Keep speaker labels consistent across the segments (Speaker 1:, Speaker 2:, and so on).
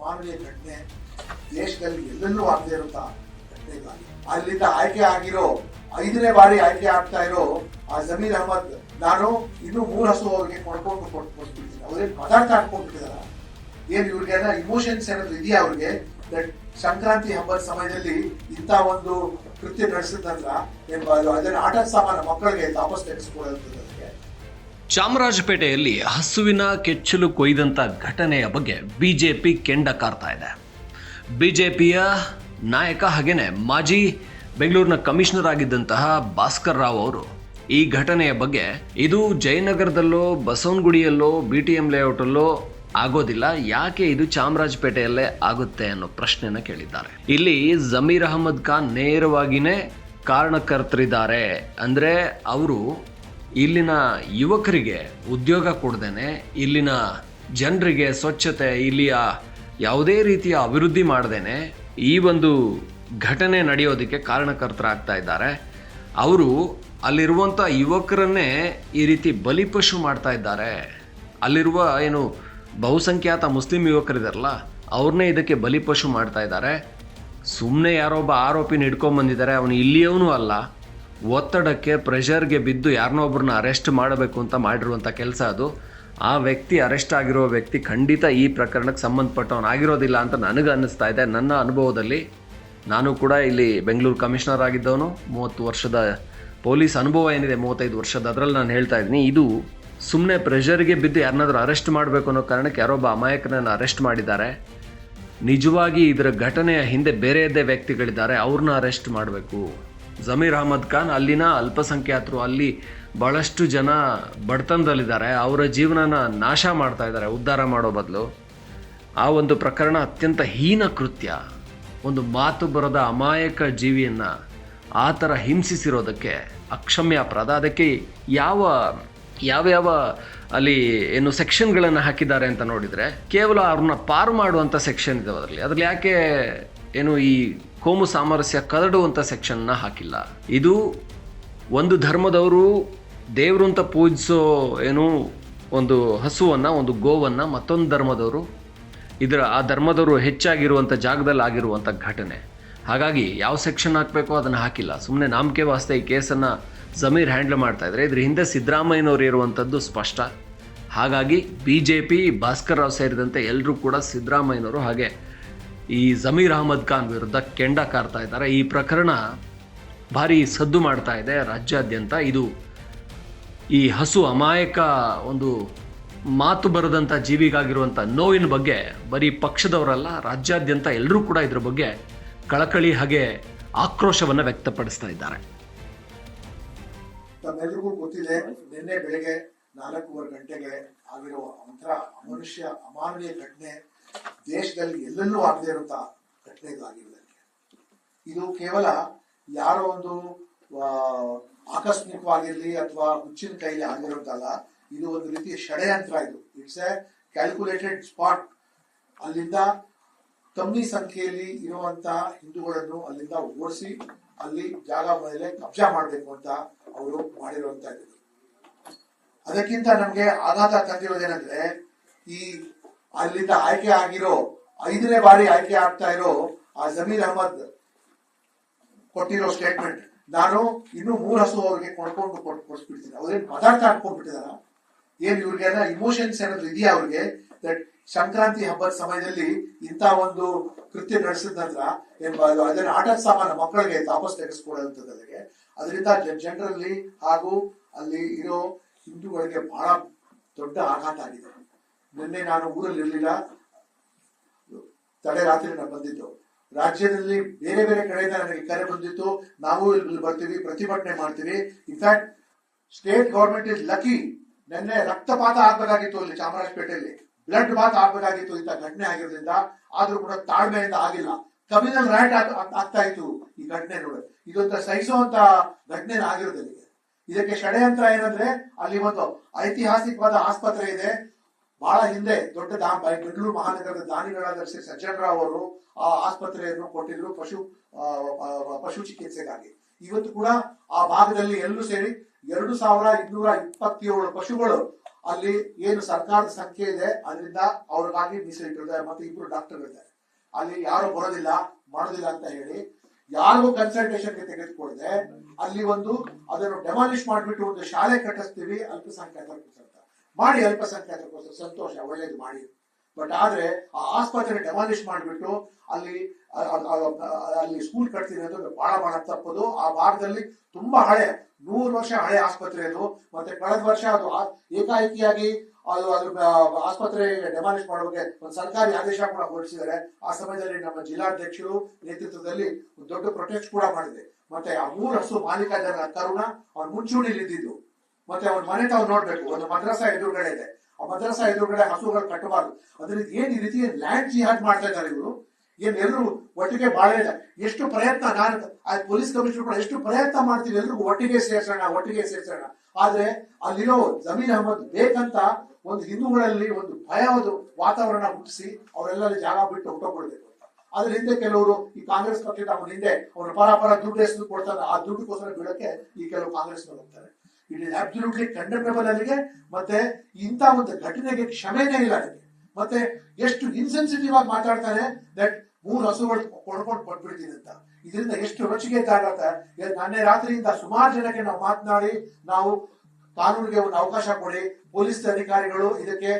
Speaker 1: ಅಮಾನವೀಯ ಘಟನೆ ದೇಶದಲ್ಲಿ ಎಲ್ಲೆಲ್ಲೂ ಆಗದೆ ಇರುವಂತ ಘಟನೆ ಇದಾಗಿದೆ ಅಲ್ಲಿಂದ ಆಯ್ಕೆ ಆಗಿರೋ, ಐದನೇ ಬಾರಿ ಆಯ್ಕೆ ಆಗ್ತಾ ಇರೋ ಆ ಜಮೀರ್ ಅಹಮದ್, ನಾನು ಇನ್ನೂ ಮೂರು ಹಸು ಅವ್ರಿಗೆ ಕೊಡ್ಕೊಂಡು ಕೊಟ್ಕೊಳ್ತೀನಿ ಅವ್ರೇನು ಪದಾರ್ಥ ಹಾಕೊಂಡ್ಬಿಟ್ಟಿದಾರ ಏನ್ ಇವ್ರಿಗೆಲ್ಲ ಇಮೋಷನ್ಸ್ ಏನಾದ್ರು ಇದೆಯಾ ಅವ್ರಿಗೆ? ದಟ್ ಸಂಕ್ರಾಂತಿ ಹಬ್ಬದ ಸಮಯದಲ್ಲಿ ಇಂಥ ಒಂದು ಕೃತ್ಯ ನಡೆಸಿದ ನಂತರ ಏನ್ ಬ- ಅದನ್ನ ಆಟದ ಸಾಮಾನು ಮಕ್ಕಳಿಗೆ ವಾಪಸ್ ತೆಗೆಸ್ಕೊಡೋದಕ್ಕೆ
Speaker 2: ಚಾಮರಾಜಪೇಟೆಯಲ್ಲಿ ಹಸುವಿನ ಕೆಚ್ಚಲು ಕೊಯ್ದಂಥ ಘಟನೆಯ ಬಗ್ಗೆ ಬಿಜೆಪಿ ಕೆಂಡ ಕಾರ್ತಾ ಇದೆ. ಬಿಜೆಪಿಯ ನಾಯಕ ಹಾಗೇನೆ ಮಾಜಿ ಬೆಂಗಳೂರಿನ ಕಮಿಷನರ್ ಆಗಿದ್ದಂತಹ ಭಾಸ್ಕರ್ ರಾವ್ ಅವರು ಈ ಘಟನೆಯ ಬಗ್ಗೆ ಇದು ಜಯನಗರದಲ್ಲೋ, ಬಸವನಗುಡಿಯಲ್ಲೋ ಬಿ ಟಿ ಎಂ ಲೇಔಟಲ್ಲೋ ಆಗೋದಿಲ್ಲ. ಯಾಕೆ ಇದು ಚಾಮರಾಜಪೇಟೆಯಲ್ಲೇ ಆಗುತ್ತೆ ಅನ್ನೋ ಪ್ರಶ್ನೆಯನ್ನು ಕೇಳಿದ್ದಾರೆ. ಇಲ್ಲಿ ಜಮೀರ್ ಅಹಮದ್ ಖಾನ್ ನೇರವಾಗಿನೇ ಕಾರಣಕರ್ತರಿದ್ದಾರೆ. ಅಂದರೆ ಅವರು ಇಲ್ಲಿನ ಯುವಕರಿಗೆ ಉದ್ಯೋಗ ಕೊಡ್ದೇನೆ, ಇಲ್ಲಿನ ಜನರಿಗೆ ಸ್ವಚ್ಛತೆ ಇಲ್ಲಿಯ ಯಾವುದೇ ರೀತಿಯ ಅಭಿವೃದ್ಧಿ ಮಾಡ್ದೇನೆ ಈ ಒಂದು ಘಟನೆ ನಡೆಯೋದಕ್ಕೆ ಕಾರಣಕರ್ತರಾಗ್ತಾ ಇದ್ದಾರೆ. ಅವರು ಅಲ್ಲಿರುವಂಥ ಯುವಕರನ್ನೇ ಈ ರೀತಿ ಬಲಿಪಶು ಮಾಡ್ತಾ ಇದ್ದಾರೆ. ಅಲ್ಲಿರುವ ಏನು ಬಹುಸಂಖ್ಯಾತ ಮುಸ್ಲಿಂ ಯುವಕರಿದಾರಲ್ಲ, ಅವ್ರನ್ನೇ ಇದಕ್ಕೆ ಬಲಿಪಶು ಮಾಡ್ತಾ ಇದ್ದಾರೆ. ಸುಮ್ಮನೆ ಯಾರೊಬ್ಬ ಆರೋಪಿನ ಹಿಡ್ಕೊಂಬಂದಿದ್ದಾರೆ ಅವನು ಇಲ್ಲಿಯವನು ಅಲ್ಲ. ಒತ್ತಡಕ್ಕೆ, ಪ್ರೆಷರ್ಗೆ ಬಿದ್ದು ಯಾರನ್ನೋ ಒಬ್ರನ್ನ ಅರೆಸ್ಟ್ ಮಾಡಬೇಕು ಅಂತ ಮಾಡಿರುವಂಥ ಕೆಲಸ ಅದು. ಆ ವ್ಯಕ್ತಿ ಅರೆಸ್ಟ್ ಆಗಿರೋ ವ್ಯಕ್ತಿ ಖಂಡಿತ ಈ ಪ್ರಕರಣಕ್ಕೆ ಸಂಬಂಧಪಟ್ಟವನಾಗಿರೋದಿಲ್ಲ ಅಂತ ನನಗೆ ಅನ್ನಿಸ್ತಾ ಇದೆ. ನನ್ನ ಅನುಭವದಲ್ಲಿ ನಾನು ಕೂಡ ಇಲ್ಲಿ ಬೆಂಗಳೂರು ಕಮಿಷನರ್ ಆಗಿದ್ದವನು. ಮೂವತ್ತು ವರ್ಷದ ಪೊಲೀಸ್ ಅನುಭವ ಏನಿದೆ, ಮೂವತ್ತೈದು ವರ್ಷದ ಅದರಲ್ಲಿ ನಾನು ಹೇಳ್ತಾ ಇದ್ದೀನಿ. ಇದು ಸುಮ್ಮನೆ ಪ್ರೆಷರ್ಗೆ ಬಿದ್ದು ಯಾರನ್ನಾದರೂ ಅರೆಸ್ಟ್ ಮಾಡಬೇಕು ಅನ್ನೋ ಕಾರಣಕ್ಕೆ ಯಾರೊಬ್ಬ ಅಮಾಯಕನನ್ನು ಅರೆಸ್ಟ್ ಮಾಡಿದ್ದಾರೆ. ನಿಜವಾಗಿ ಇದರ ಘಟನೆಯ ಹಿಂದೆ ಬೇರೆಯದ್ದೇ ವ್ಯಕ್ತಿಗಳಿದ್ದಾರೆ, ಅವ್ರನ್ನ ಅರೆಸ್ಟ್ ಮಾಡಬೇಕು. ಜಮೀರ್ ಅಹಮದ್ ಖಾನ್ ಅಲ್ಲಿನ ಅಲ್ಪಸಂಖ್ಯಾತರು, ಅಲ್ಲಿ ಬಹಳಷ್ಟು ಜನ ಬಡತನದಲ್ಲಿದ್ದಾರೆ. ಅವರ ಜೀವನನ ನಾಶ ಮಾಡ್ತಾ ಇದ್ದಾರೆ, ಉದ್ಧಾರ ಮಾಡೋ ಬದಲು. ಆ ಒಂದು ಪ್ರಕರಣ ಅತ್ಯಂತ ಹೀನ ಕೃತ್ಯ. ಒಂದು ಮಾತು ಬರದ ಅಮಾಯಕ ಜೀವಿಯನ್ನು ಆ ಥರ ಹಿಂಸಿಸಿರೋದಕ್ಕೆ, ಅಕ್ಷಮ್ಯ ಅಪರಾಧ. ಅದಕ್ಕೆ ಯಾವ ಯಾವ್ಯಾವ ಅಲ್ಲಿ ಏನು ಸೆಕ್ಷನ್ಗಳನ್ನು ಹಾಕಿದ್ದಾರೆ ಅಂತ ನೋಡಿದರೆ, ಕೇವಲ ಅವ್ರನ್ನ ಪಾರು ಮಾಡುವಂಥ ಸೆಕ್ಷನ್ ಇದೆ ಅದರಲ್ಲಿ. ಅದರಲ್ಲಿ ಯಾಕೆ ಏನು ಈ ಕೋಮು ಸಾಮರಸ್ಯ ಕರಡುವಂಥ ಸೆಕ್ಷನ್ನ ಹಾಕಿಲ್ಲ. ಇದು ಒಂದು ಧರ್ಮದವರು ದೇವರು ಅಂತ ಪೂಜಿಸೋ ಏನು ಒಂದು ಹಸುವನ್ನು, ಒಂದು ಗೋವನ್ನು ಮತ್ತೊಂದು ಧರ್ಮದವರು ಇದರ ಆ ಧರ್ಮದವರು ಹೆಚ್ಚಾಗಿರುವಂಥ ಜಾಗದಲ್ಲಿ ಆಗಿರುವಂಥ ಘಟನೆ. ಹಾಗಾಗಿ ಯಾವ ಸೆಕ್ಷನ್ ಹಾಕಬೇಕೋ ಅದನ್ನು ಹಾಕಿಲ್ಲ. ಸುಮ್ಮನೆ ನಾಮಕೆ ವಾಸ್ತೆ ಈ ಕೇಸನ್ನು ಜಮೀರ್ ಹ್ಯಾಂಡಲ್ ಮಾಡ್ತಾ ಇದ್ದಾರೆ ಇದ್ರ ಹಿಂದೆ ಸಿದ್ದರಾಮಯ್ಯನವರು ಇರುವಂಥದ್ದು ಸ್ಪಷ್ಟ. ಹಾಗಾಗಿ B J P Bhaskar Rao ಸೇರಿದಂತೆ ಎಲ್ಲರೂ ಕೂಡ ಸಿದ್ದರಾಮಯ್ಯನವರು ಹಾಗೆ ಈ ಜಮೀರ್ ಅಹಮದ್ ಖಾನ್ ವಿರುದ್ಧ ಕೆಂಡ ಕಾರ್ತಾ ಇದ್ದಾರೆ. ಈ ಪ್ರಕರಣ ಭಾರಿ ಸದ್ದು ಮಾಡ್ತಾ ಇದೆ ರಾಜ್ಯಾದ್ಯಂತ. ಇದು ಈ ಹಸು ಅಮಾಯಕ ಒಂದು ಮಾತು ಬರದಂಥ ಜೀವಿಗಾಗಿರುವಂಥ ನೋವಿನ ಬಗ್ಗೆ ಬರೀ ಪಕ್ಷದವರಲ್ಲ, ರಾಜ್ಯಾದ್ಯಂತ ಎಲ್ಲರೂ ಕೂಡ ಇದ್ರ ಬಗ್ಗೆ ಕಳಕಳಿ ಹಾಗೆ ಆಕ್ರೋಶವನ್ನು ವ್ಯಕ್ತಪಡಿಸ್ತಾ ಇದ್ದಾರೆ.
Speaker 1: ತಮ್ಮೆಲ್ರಿಗೂ ಗೊತ್ತಿದೆ, ನಿನ್ನೆ ಬೆಳಗ್ಗೆ ನಾಲ್ಕೂವರೆ ಗಂಟೆಗೆ ಆಗಿರುವ ಒಂಥರ ಅಮನುಷ್ಯ ಅಮಾನವೀಯ ಘಟನೆ ದೇಶದಲ್ಲಿ ಎಲ್ಲೆಲ್ಲೂ ಆಗದೆ ಇರುವಂತ ಘಟನೆ ಇದು ಕೇವಲ ಯಾರೋ ಒಂದು ಆಕಸ್ಮಿಕವಾಗಿರ್ಲಿ ಅಥವಾ ಹುಚ್ಚಿನ ಕೈಲಿ ಆಗಿರೋದಲ್ಲ ಇದು ಒಂದು ರೀತಿಯ ಷಡಯಂತ್ರ ಇದು. ಇಟ್ಸ್ ಎ ಕ್ಯಾಲ್ಕುಲೇಟೆಡ್ ಸ್ಪಾಟ್ ಅಲ್ಲಿಂದ ಕಮ್ಮಿ ಸಂಖ್ಯೆಯಲ್ಲಿ ಇರುವಂತಹ ಹಿಂದೂಗಳನ್ನು ಅಲ್ಲಿಂದ ಓಡಿಸಿ, ಅಲ್ಲಿ ಜಾಗ ಮೇಲೆ ಕಬ್ಜಾ ಮಾಡಬೇಕು ಅಂತ ಅವರು ಮಾಡಿರುವಂತ ಅದಕ್ಕಿಂತ ನಮಗೆ ಆಘಾತ ತಂದಿರೋದೇನೆಂದ್ರೆ, ಈ ಅಲ್ಲಿಂದ ಆಯ್ಕೆ ಆಗಿರೋ, ಐದನೇ ಬಾರಿ ಆಯ್ಕೆ ಆಗ್ತಾ ಇರೋ ಆ ಜಮೀರ್ ಅಹಮದ್ ಕೊಟ್ಟಿರೋ ಸ್ಟೇಟ್ಮೆಂಟ್ ನಾನು ಇನ್ನು ಮೂರು ಹಸು ಅವ್ರಿಗೆ ಕೊಡ್ಕೊಂಡು ಕೊಟ್ಟು ಕೊಡ್ಸ್ಬಿಡ್ತೀನಿ. ಅವ್ರೇನ್ ಪದಾರ್ಥ ಹಾಕೊಂಡ್ಬಿಟ್ಟಿದಾರ ಏನ್ ಇವ್ರಿಗೆಲ್ಲ ಇಮೋಷನ್ಸ್ ಏನಾದ್ರು ಇದೆಯಾ ಅವ್ರಿಗೆ? ದಟ್ ಸಂಕ್ರಾಂತಿ ಹಬ್ಬದ ಸಮಯದಲ್ಲಿ ಇಂತ ಒಂದು ಕೃತ್ಯ ನಡೆಸಿದ ನಂತರ ಅದನ್ನ ಆಟದ ಸಾಮಾನು ಮಕ್ಕಳಿಗೆ ವಾಪಸ್ ಅದಕ್ಕೆ ಅದರಿಂದ ಜನರಲ್ಲಿ ಹಾಗೂ ಅಲ್ಲಿ ಇರೋ ಹಿಂದೂಗಳಿಗೆ ಬಹಳ ದೊಡ್ಡ ಆಘಾತ ಆಗಿದೆ. ನಿನ್ನೆ ನಾನು ಊರಲ್ಲಿ ಇರಲಿಲ್ಲ. ತಡೆ ರಾತ್ರಿ ನಾನು ಬಂದಿದ್ದು. ರಾಜ್ಯದಲ್ಲಿ ಬೇರೆ ಬೇರೆ ಕಡೆಯಿಂದ ನನಗೆ ಕರೆ ಬಂದಿತ್ತು. ನಾವು ಇಲ್ಲಿ ಬರ್ತೀವಿ, ಪ್ರತಿಭಟನೆ ಮಾಡ್ತೀವಿ. In fact state government is lucky ನಿನ್ನೆ ರಕ್ತಪಾತ ಆಗ್ಬೇಕಾಗಿತ್ತು ಅಲ್ಲಿ ಚಾಮರಾಜಪೇಟೆಯಲ್ಲಿ. ಬ್ಲಡ್ ಬಾತ್ ಆಗ್ಬೇಕಾಗಿತ್ತು. ಇಂಥ ಘಟನೆ ಆಗಿರೋದ್ರಿಂದ ಆದ್ರೂ ಕೂಡ ತಾಳ್ಮೆಯಿಂದ ಆಗಿಲ್ಲ. ಕಮಿನಲ್ ರೈಟ್ ಆಗ್ತಾ ಇತ್ತು ಈ ಘಟನೆ ನೋಡಿ. ಇದೊಂದು ಸಹಿಸುವಂತ ಘಟನೆ ಆಗಿರೋದಿಲ್ಲ ಇದಕ್ಕೆ ಷಡ್ಯಂತ್ರ ಏನಂದ್ರೆ ಅಲ್ಲಿ ಒಂದು ಐತಿಹಾಸಿಕವಾದ ಆಸ್ಪತ್ರೆ ಇದೆ. ಬಹಳ ಹಿಂದೆ ದೊಡ್ಡ ದಾ ಬೆಂಗಳೂರು ಮಹಾನಗರದ ದಾನಿಗಳಾದ ಶ್ರೀ ಸಜ್ಜನರಾವ್ ಅವರು ಆ ಆಸ್ಪತ್ರೆಯನ್ನು ಕೊಟ್ಟಿದ್ರು ಪಶು ಪಶು ಚಿಕಿತ್ಸೆಗಾಗಿ. ಇವತ್ತು ಕೂಡ ಆ ಭಾಗದಲ್ಲಿ ಎಲ್ಲರೂ ಸೇರಿ ಎರಡು ಸಾವಿರ ಇನ್ನೂರ ಇಪ್ಪತ್ತೇಳು ಪಶುಗಳು ಅಲ್ಲಿ ಏನು ಸರ್ಕಾರದ ಸಂಖ್ಯೆ ಇದೆ, ಅದರಿಂದ ಅವ್ರಿಗಾಗಿ ಮೀಸಲಿಟ್ಟಿದ್ದಾರೆ ಮತ್ತೆ ಇಬ್ರು ಡಾಕ್ಟರ್ ಇದ್ದಾರೆ ಅಲ್ಲಿ ಯಾರು ಬರೋದಿಲ್ಲ, ಮಾಡೋದಿಲ್ಲ ಅಂತ ಹೇಳಿ ಯಾರಿಗೂ ಕನ್ಸಲ್ಟೇಷನ್ಗೆ ತೆಗೆದುಕೊಳ್ಳದೆ ಅಲ್ಲಿ ಒಂದು ಅದನ್ನು ಡೆಮಾಲಿಷ್ ಮಾಡಿಬಿಟ್ಟು ಒಂದು ಶಾಲೆ ಕಟ್ಟಿಸ್ತೀವಿ, ಅಲ್ಪಸಂಖ್ಯಾತರು ಅಂತ ಮಾಡಿ ಅಲ್ಪಸಂಖ್ಯಾತರಿಗೋಸ್ಕರ ಸಂತೋಷ, ಒಳ್ಳೇದು ಮಾಡಿ. ಬಟ್ ಆದ್ರೆ ಆ ಆಸ್ಪತ್ರೆ ಡೆಮಾಲಿಷ್ ಮಾಡಿಬಿಟ್ಟು ಅಲ್ಲಿ ಅಲ್ಲಿ ಸ್ಕೂಲ್ ಕಟ್ತೀನಿ ಅಂತ ಬಹಳ ಬಹಳ ತಪ್ಪದು. ಆ ಭಾಗದಲ್ಲಿ ತುಂಬಾ ಹಳೆ, ನೂರು ವರ್ಷ ಹಳೆ ಆಸ್ಪತ್ರೆ ಅದು. ಮತ್ತೆ ಕಳೆದ ವರ್ಷ ಅದು ಏಕಾಏಕಿಯಾಗಿ ಅದು ಅದ್ರ ಆಸ್ಪತ್ರೆ ಡೆಮಾಲಿಷ್ ಮಾಡೋಕೆ ಒಂದು ಸರ್ಕಾರಿ ಆದೇಶ ಕೂಡ ಹೊರಡಿಸಿದ್ದಾರೆ. ಆ ಸಮಯದಲ್ಲಿ ನಮ್ಮ ಜಿಲ್ಲಾಧ್ಯಕ್ಷರು ನೇತೃತ್ವದಲ್ಲಿ ಒಂದು ದೊಡ್ಡ ಪ್ರೊಟೆಸ್ಟ್ ಕೂಡ ಮಾಡಿದೆ. ಮತ್ತೆ ಆ ಮೂರು ಹಸು ಮಾಲೀಕ ಜನ ಕರುಣ ಅವ್ರು ಮುಂಚೂಣಿಲಿದ್ದು ಮತ್ತೆ ಅವ್ರ ಮನೆ ತಾವು ನೋಡ್ಬೇಕು. ಒಂದು ಮದ್ರಸಾ ಎದುರುಗಡೆ ಇದೆ ಆ ಮದ್ರಸಾ ಎದುರುಗಡೆ ಹಸುಗಳು ಕಟ್ಟಬಾರ್ದು. ಅದರಿಂದ ಏನ್ ಈ ರೀತಿ ಲ್ಯಾಂಡ್ ಜಿಹಾದ್ ಮಾಡ್ತಾ ಇದ್ದಾರೆ ಇವರು? ಏನ್ ಎಲ್ಲರೂ ಒಟ್ಟಿಗೆ ಬಾಳೆ ಎಷ್ಟು ಪ್ರಯತ್ನ ನಾನು, ಆ ಪೊಲೀಸ್ ಕಮಿಷನರ್ ಕೂಡ ಎಷ್ಟು ಪ್ರಯತ್ನ ಮಾಡ್ತೀವಿ ಎಲ್ರಿಗೂ ಒಟ್ಟಿಗೆ ಸೇರ್ಸೋಣ ಒಟ್ಟಿಗೆ ಸೇರ್ಸೋಣ. ಆದ್ರೆ ಅಲ್ಲಿರೋ ಜಮೀನ್ ಅಹಮದ್ ಬೇಕಂತ ಒಂದು ಹಿಂದೂಗಳಲ್ಲಿ ಒಂದು ಭಯವಾದ ವಾತಾವರಣ ಹುಟ್ಟಿಸಿ ಅವರೆಲ್ಲ ಜಾಗ ಬಿಟ್ಟು ಹೊಟ್ಟೋಗ್ಬಿಡ್ಬೇಕು. ಅಂತ ಅದ್ರ ಹಿಂದೆ ಕೆಲವರು ಈ ಕಾಂಗ್ರೆಸ್ ಪಕ್ಷದ ಅವನ ಹಿಂದೆ ಅವರ ಪರ ಪರ ದುಡ್ಡು ಎಷ್ಟು ಕೊಡ್ತಾರೆ, ಆ ದುಡ್ಡುಗೋಸ್ಕರ ಬಿಡಕ್ಕೆ ಈ ಕೆಲವು ಕಾಂಗ್ರೆಸ್ ಹೋಗ್ತಾರೆ. ಇಟ್ ಇಸ್ ಅಬ್ಸಲ್ಯೂಟ್ಲಿ ಕಂಡೆಮ್ನಬಲ್ ಅಲ್ಲಿಗೆ ಮತ್ತೆ ಇಂತ ಒಂದು ಘಟನೆಗೆ ಕ್ಷಮೆನೇ ಇಲ್ಲ ಅದಕ್ಕೆ. ಮತ್ತೆ ಎಷ್ಟು ಇನ್ಸೆನ್ಸಿಟಿವ್ ಆಗಿ ಮಾತಾಡ್ತಾರೆ ದಟ್ ಮೂರು ಹಸುಗಳು ಕೊಡ್ಕೊಂಡು ಕೊಟ್ಬಿಡ್ತೀನಿ ಅಂತ. ಇದರಿಂದ ಎಷ್ಟು ರುಚಿಗೆ ತಾಗತ್ತೆ ನಾನೇ ರಾತ್ರಿಯಿಂದ ಸುಮಾರು ಜನಕ್ಕೆ ನಾವು ಮಾತನಾಡಿ, ನಾವು ಕಾನೂನಿಗೆ ಒಂದು ಅವಕಾಶ ಕೊಡಿ, ಪೊಲೀಸ್ ಅಧಿಕಾರಿಗಳು ಇದಕ್ಕೆ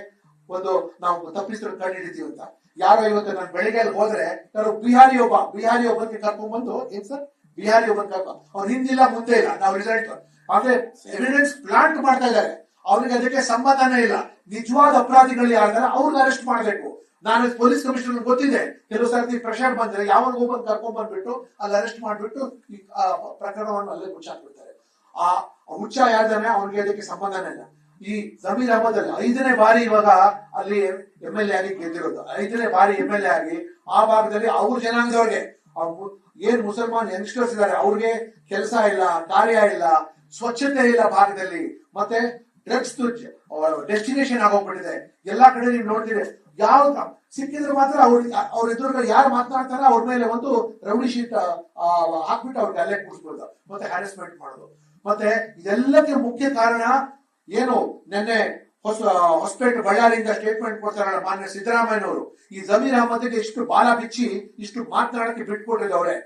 Speaker 1: ಒಂದು ನಾವು ತಪ್ಪಿಸಲು ಕಂಡು ಹಿಡಿತೀವಿ ಅಂತ. ಯಾರೋ ಇವತ್ತು ನಾನು ಬೆಳಿಗ್ಗೆ ಅಲ್ಲಿ ಹೋದ್ರೆ ನಾನು ಬಿಹಾರಿ ಒಬ್ಬ, ಬಿಹಾರಿ ಒಬ್ಬಕ್ಕೆ ಕರ್ಕೊಂಡ್ಬಂದು, ಏನ್ ಸರ್? ಬಿಹಾರಿ ಒಬ್ಬನ್ ಕರ್ಕೊಂಡು ಅವ್ರು ಹಿಂದಿಲ್ಲ, ಮುಂದೆ ಇಲ್ಲ. ನಾವು ರಿಸಲ್ಟ್ ಆದ್ರೆ ಎವಿಡೆನ್ಸ್ ಪ್ಲಾಂಟ್ ಮಾಡ್ತಾ ಇದ್ದಾರೆ. ಅವ್ರಿಗೆ ಅದಕ್ಕೆ ಸಂಬಂಧನೇ ಇಲ್ಲ. ನಿಜವಾದ ಅಪರಾಧಿಗಳು ಯಾರಿದ್ದಾರೆ ಅವ್ರನ್ನ ಅರೆಸ್ಟ್ ಮಾಡಬೇಕು. ನಾನು ಪೊಲೀಸ್ ಕಮಿಷನರ್ ಗೊತ್ತಿದೆ. ಕೆಲವು ಸರ್ತಿ ಪ್ರೆಷರ್ ಬಂದ್ರೆ ಯಾವಾಗ ಒಬ್ಬನ್ ಕರ್ಕೊಂಡ್ ಬಂದ್ಬಿಟ್ಟು ಅಲ್ಲಿ ಅರೆಸ್ಟ್ ಮಾಡ್ಬಿಟ್ಟು ಈ ಪ್ರಕರಣವನ್ನು ಅಲ್ಲೇ ಮುಚ್ಚಾಕ್ಬಿಡ್ತಾರೆ. ಆ ಹುಚ್ಚ ಯಾರ್ದಾನೆ ಅವ್ರಿಗೆ ಅದಕ್ಕೆ ಸಂಬಂಧನೇ ಇಲ್ಲ. ಈ ಜಮೀರ್ ಅಲ್ಲಿ ಐದನೇ ಬಾರಿ ಇವಾಗ ಅಲ್ಲಿ ಎಂ ಎಲ್ ಎ ಆಗಿ ಗೆದ್ದಿರೋದು. ಐದನೇ ಬಾರಿ ಎಂ ಎಲ್ ಎ ಆಗಿ ಆ ಭಾಗದಲ್ಲಿ ಅವ್ರ ಜನಾಂಗದವ್ರಿಗೆ. ಏನ್ ಮುಸಲ್ಮಾನ್ ಯಂಗ್ಸ್ಟರ್ಸ್ ಇದಾರೆ, ಅವ್ರಿಗೆ ಕೆಲಸ ಇಲ್ಲ, ಕಾರ್ಯ ಇಲ್ಲ ಸ್ವಚ್ಛತೆ ಇಲ್ಲ ಭಾರತದಲ್ಲಿ. ಮತ್ತೆ ಡ್ರಗ್ಸ್ ಡೆಸ್ಟಿನೇಷನ್ ಆಗೋಗ್ಬಿಟ್ಟಿದೆ ಎಲ್ಲಾ ಕಡೆ ನೀವು ನೋಡ್ತೀರಿ. ಯಾವ ಸಿಕ್ಕಿದ್ರೆ ಮಾತ್ರ ಅವ್ರ ಅವ್ರ ಎದುರುಗಡೆ ಯಾರು ಮಾತನಾಡ್ತಾರ ಅವ್ರ ಮೇಲೆ ಒಂದು ರೌಡಿ ಶೀಟ್ ಹಾಕ್ಬಿಟ್ಟು ಅವ್ರಿಗೆ ಅಲ್ಲೇ ಕೂರಿಸ್ಬೋದು ಮತ್ತೆ ಹ್ಯಾರಸ್ಮೆಂಟ್ ಮಾಡೋದು. ಮತ್ತೆ ಇದೆಲ್ಲಕ್ಕೆ ಮುಖ್ಯ ಕಾರಣ ಏನು? ನಿನ್ನೆ ಹೊಸ ಹೊಸಪೇಟೆ ಬಳ್ಳಾರಿಯಿಂದ ಸ್ಟೇಟ್ಮೆಂಟ್ ಕೊಡ್ತಾರಲ್ಲ ಮಾನ್ಯ ಸಿದ್ದರಾಮಯ್ಯನವರು. ಈ ಜಮೀರ್ ಅಹಮದ್ಗೆ ಇಷ್ಟು ಬಾಲ ಬಿಚ್ಚಿ, ಇಷ್ಟು ಮಾತನಾಡಕ್ಕೆ ಬಿಟ್ಕೊಟ್ಟಿದ್ದವ್ರೆ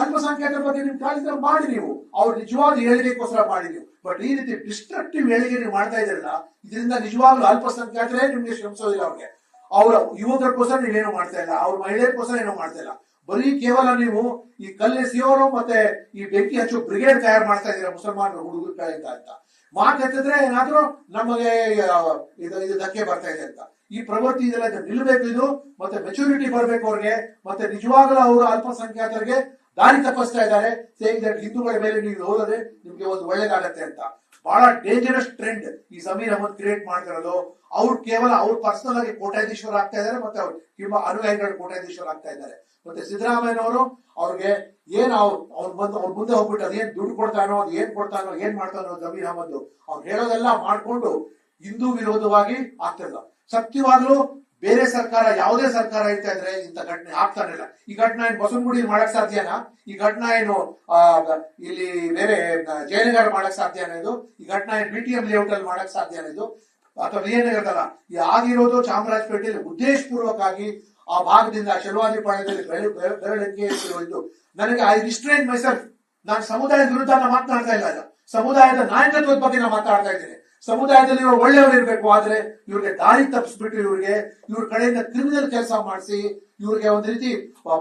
Speaker 1: ಅಲ್ಪಸಂಖ್ಯಾತರ ಬಗ್ಗೆ ನಿಮ್ ಕಾಲಿದ್ರೆ ಮಾಡಿ ನೀವು. ಅವ್ರು ನಿಜವಾದ ಏಳಿಗೆಗೋಸ್ಕರ ಮಾಡಿ ನೀವು. ಬಟ್ ಈ ರೀತಿ ಡಿಸ್ಟ್ರಕ್ಟಿವ್ ಏಳಿಗೆ ನೀವು ಮಾಡ್ತಾ ಇದ್ದೀರಲ್ಲ, ಇದರಿಂದ ನಿಜವಾಗ್ಲೂ ಅಲ್ಪಸಂಖ್ಯಾತರೇ ನಿಮ್ಗೆ ಶ್ರಮಿಸೋದಿಲ್ಲ ಅವ್ರಿಗೆ. ಅವರ ಯುವಕರಿಗೋಸ್ಕರ ನೀವೇನು ಮಾಡ್ತಾ ಇಲ್ಲ, ಅವ್ರ ಮಹಿಳೆಯರಿಗೋಸ್ಕರ ಏನು ಮಾಡ್ತಾ ಇಲ್ಲ. ಬರೀ ಕೇವಲ ನೀವು ಈ ಕಲ್ಲೆಸೆಯೋರು ಮತ್ತೆ ಈ ಬೆಂಕಿ ಹಚ್ಚು ಬ್ರಿಗೇಡ್ ತಯಾರು ಮಾಡ್ತಾ ಇದ್ದೀರಾ ಮುಸಲ್ಮಾನರು, ಹುಡುಗರ ಕಡೆಯಿಂದ ಅಂತ ಮಾತು ಎತ್ತಿದ್ರೆ ಏನಾದ್ರೂ ನಮಗೆ ಇದು ಧಕ್ಕೆ ಬರ್ತಾ ಇದೆ ಅಂತ. ಈ ಪ್ರವೃತ್ತಿ ಇದೆಲ್ಲ ಇದು ನಿಲ್ಬೇಕು ಇದು, ಮತ್ತೆ ಮೆಚುರಿಟಿ ಬರ್ಬೇಕು ಅವ್ರಿಗೆ, ಮತ್ತೆ ನಿಜವಾಗ್ಲೂ ಅವರು ಅಲ್ಪಸಂಖ್ಯಾತರಿಗೆ ದಾರಿ ತಪ್ಪಿಸ್ತಾ ಇದ್ದಾರೆ. ಹಿಂದೂಗಳ ಮೇಲೆ ನೀವು ಹೋದರೆ ನಿಮ್ಗೆ ಒಂದು ಒಳ್ಳೇದಾಗತ್ತೆ ಅಂತ. ಬಹಳ ಡೇಂಜರಸ್ ಟ್ರೆಂಡ್ ಈ ಸಮೀರ್ ಅಹಮದ್ ಕ್ರಿಯೇಟ್ ಮಾಡ್ತಿರೋದು. ಅವ್ರು ಕೇವಲ ಅವ್ರು ಪರ್ಸನಲ್ ಆಗಿ ಕೋಟ್ಯಾಧೀಶ್ವರ ಆಗ್ತಾ ಇದ್ದಾರೆ ಮತ್ತೆ ಅವ್ರು ನಿಮ್ಮ ಅನುಯಾಯಿಗಳು ಕೋಟ್ಯಾಧೀಶ್ವರ ಆಗ್ತಾ ಇದ್ದಾರೆ. ಮತ್ತೆ ಸಿದ್ದರಾಮಯ್ಯನವರು ಅವ್ರಿಗೆ ಏನ್ ಅವ್ರು ಅವ್ರು ಬಂದು ಅವ್ರ ಮುಂದೆ ಹೋಗ್ಬಿಟ್ಟು ಅದೇನ್ ದುಡ್ಡು ಕೊಡ್ತಾನೋ ಅದ್ ಏನ್ ಕೊಡ್ತಾನೋ ಏನ್ ಮಾಡ್ತಾನೋ ಜಮೀರ್ ಅಹಮದ್ ಅವ್ರು ಹೇಳೋದೆಲ್ಲ ಮಾಡ್ಕೊಂಡು ಹಿಂದೂ ವಿರೋಧವಾಗಿ ಆಗ್ತಿಲ್ಲ ಸತ್ಯವಾಗ್ಲೂ ಬೇರೆ ಸರ್ಕಾರ ಯಾವುದೇ ಸರ್ಕಾರ ಇರ್ತಾ ಇದ್ರೆ ಇಂಥ ಘಟನೆ ಆಗ್ತಾನಿಲ್ಲ ಈ ಘಟನೆ ಏನು ಬಸವನಗುಡಿ ಮಾಡಕ್ ಸಾಧ್ಯನಾ ಈ ಘಟನೆ ಏನು ಇಲ್ಲಿ ಬೇರೆ ಜಯನಗರ ಮಾಡಕ್ ಸಾಧ್ಯ ಇದು? ಈ ಘಟನೆ ಏನು ಬಿ ಟಿ ಎಂ ಲೇಔಟ್ ಅಲ್ಲಿ ಮಾಡಕ್ ಸಾಧ್ಯ ಇದು? ಅಥವಾ ವಿಜಯನಗರದಲ್ಲ? ಈ ಆಗಿರೋದು ಚಾಮರಾಜಪೇಟೆಯಲ್ಲಿ ಉದ್ದೇಶಪೂರ್ವಕವಾಗಿ ಆ ಭಾಗದಿಂದ ಶೆಲವಾದಿ ಪಾಳ್ಯದಲ್ಲಿ ಬೆರಳೆಣಿಕೆ ಇಟ್ಟಿರೋದು ನನಗೆ ಐ ರಿಸ್ಟ್ರೈನ್ ಮೈಸೆಲ್ಫ್ ನಾನು ಸಮುದಾಯದ ವಿರುದ್ಧ ಮಾತನಾಡ್ತಾ ಇಲ್ಲ. ಸಮುದಾಯದ ನಾಯಕತ್ವದ ಬಗ್ಗೆ ನಾನು ಮಾತಾಡ್ತಾ ಇದ್ದೀನಿ. ಸಮುದಾಯದಲ್ಲಿ ಇವರು ಒಳ್ಳೆಯವರು ಇರಬೇಕು, ಆದ್ರೆ ಇವ್ರಿಗೆ ದಾರಿ ತಪ್ಪಿಸ್ಬಿಟ್ಟು ಇವ್ರಿಗೆ. ಇವ್ರ ಕಡೆಯಿಂದ ಕ್ರಿಮಿನಲ್ ಕೆಲಸ ಮಾಡಿಸಿ, ಇವ್ರಿಗೆ ಒಂದು ರೀತಿ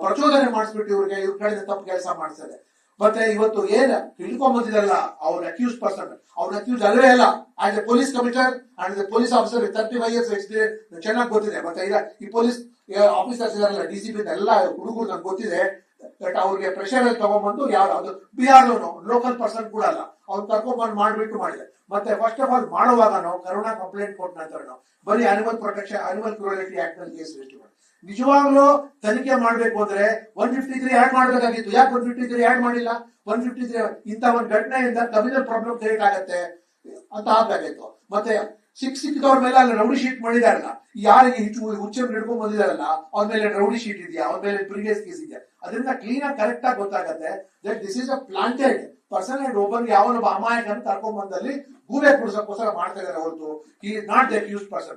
Speaker 1: ಪ್ರಚೋದನೆ ಮಾಡಿಸ್ಬಿಟ್ಟು ಇವ್ರಿಗೆ, ಇವ್ರ ಕಡೆಯಿಂದ ತಪ್ಪು ಕೆಲಸ ಮಾಡಿಸ್ತಾರೆ ಮತ್ತೆ ಇವತ್ತು ಏನ್ ಹಿಡ್ಕೊಂಬಂದಿದಲ್ಲ ಅವ್ರ ಅಕ್ಯೂಸ್ ಪರ್ಸನ್ ಅವ್ರ ಅಕ್ಯೂಸ್ ಅಲ್ಲವೇ ಅಲ್ಲ. As police commissioner and police officer thirty five years experience ಚೆನ್ನಾಗಿ ಗೊತ್ತಿದೆ. ಮತ್ತೆ ಈಗ ಈ ಪೊಲೀಸ್ ಆಫೀಸರ್ಸ್ ಇದಾರಲ್ಲ ಡಿ ಸಿ ಬಿ ಎಲ್ಲ ಹುಡುಗರು ನಂಗೆ ಗೊತ್ತಿದೆ. ಬಟ್ ಅವ್ರಿಗೆ ಪ್ರೆಷರ್ ಅಲ್ಲಿ ತಗೊಂಡ್ಬಂದು ಯಾರು ಅದು ಬಿಹಾರ್ದವನು ಲೋಕಲ್ ಪರ್ಸನ್ ಕೂಡ ಅಲ್ಲ. ಅವ್ನು ಕರ್ಕೊಂಡ್ಬಂದು ಮಾಡ್ಬಿಟ್ಟು ಮಾಡಿದೆ. ಮತ್ತೆ ಫಸ್ಟ್ ಆಫ್ ಆಲ್ ಮಾಡುವಾಗ ನಾವು ಕರೋನಾ ಕಂಪ್ಲೇಂಟ್ ಕೊಟ್ಟ ನಂತರ ನಾವು ಬರೀ ಅನಿಮಲ್ ಪ್ರೊಟೆಕ್ಷನ್ ಅನಿಮಲ್ ಕ್ರೂರಲಿಟಿ ಆಕ್ಟ್ನಲ್ಲಿ ಕೇಸ್ ರಿಜಿಸ್ಟರ್ ಮಾಡಿ ನಿಜವಾಗ್ಲೂ ತನಿಖೆ ಮಾಡ್ಬೇಕು ಅಂದ್ರೆ ಒನ್ ಫಿಫ್ಟಿ ತ್ರೀ ಆಡ್ ಮಾಡ್ಬೇಕಾಗಿತ್ತು. ಯಾಕೆ ಒನ್ ಫಿಫ್ಟಿ ತ್ರೀ ಆಡ್ ಮಾಡಿಲ್ಲ? ಒನ್ ಫಿಫ್ಟಿ ತ್ರೀ ಇಂಥ ಒಂದು ಘಟನೆಯಿಂದ ಕಮ್ಯುನಲ್ ಪ್ರಾಬ್ಲಮ್ ಕ್ರಿಯೇಟ್ ಆಗುತ್ತೆ ಅಂತ ಆಗ್ಬೇಕಾಗಿತ್ತು. ಮತ್ತೆ ಸಿಕ್ ಸಿಕ್ಕಿದವ್ರ ಮೇಲೆ ಅಲ್ಲಿ ರೌಡಿ ಶೀಟ್ ಮಾಡಿದಾರಲ್ಲ. ಯಾರಿಗೆ ಹುಚ್ಚು ಹುಚ್ಚನ್ನು ಹಿಡ್ಕೊಂಡ್ ಬಂದಿದಾರಲ್ಲ, ಅವ್ರ ಮೇಲೆ ರೌಡಿ ಶೀಟ್ ಇದೆಯಾ, ಅವ್ರ ಮೇಲೆ ಪ್ರಿವಿಯಸ್ ಕೇಸ್ ಇದೆ ಅದರಿಂದ ಕ್ಲೀನ್ ಆಗಿ ಕರೆಕ್ಟ್ ಆಗಿ ಗೊತ್ತಾಗತ್ತೆ that this is a planted person and ಒಬ್ಬನ್ ಯಾವನೊಬ್ಬ ಅಂತ ಕರ್ಕೊಂಡ್ ಬಂದಲ್ಲಿ ಗೂಬೆ ಕುಡಿಸೋಕ್ಕೋಸ್ಕರ ಮಾಡ್ತಾ ಇದಾರೆ ಹೊರತು. ಈ ನಾಟ್ ದ ಅಕ್ಯೂಸ್ ಪರ್ಸನ್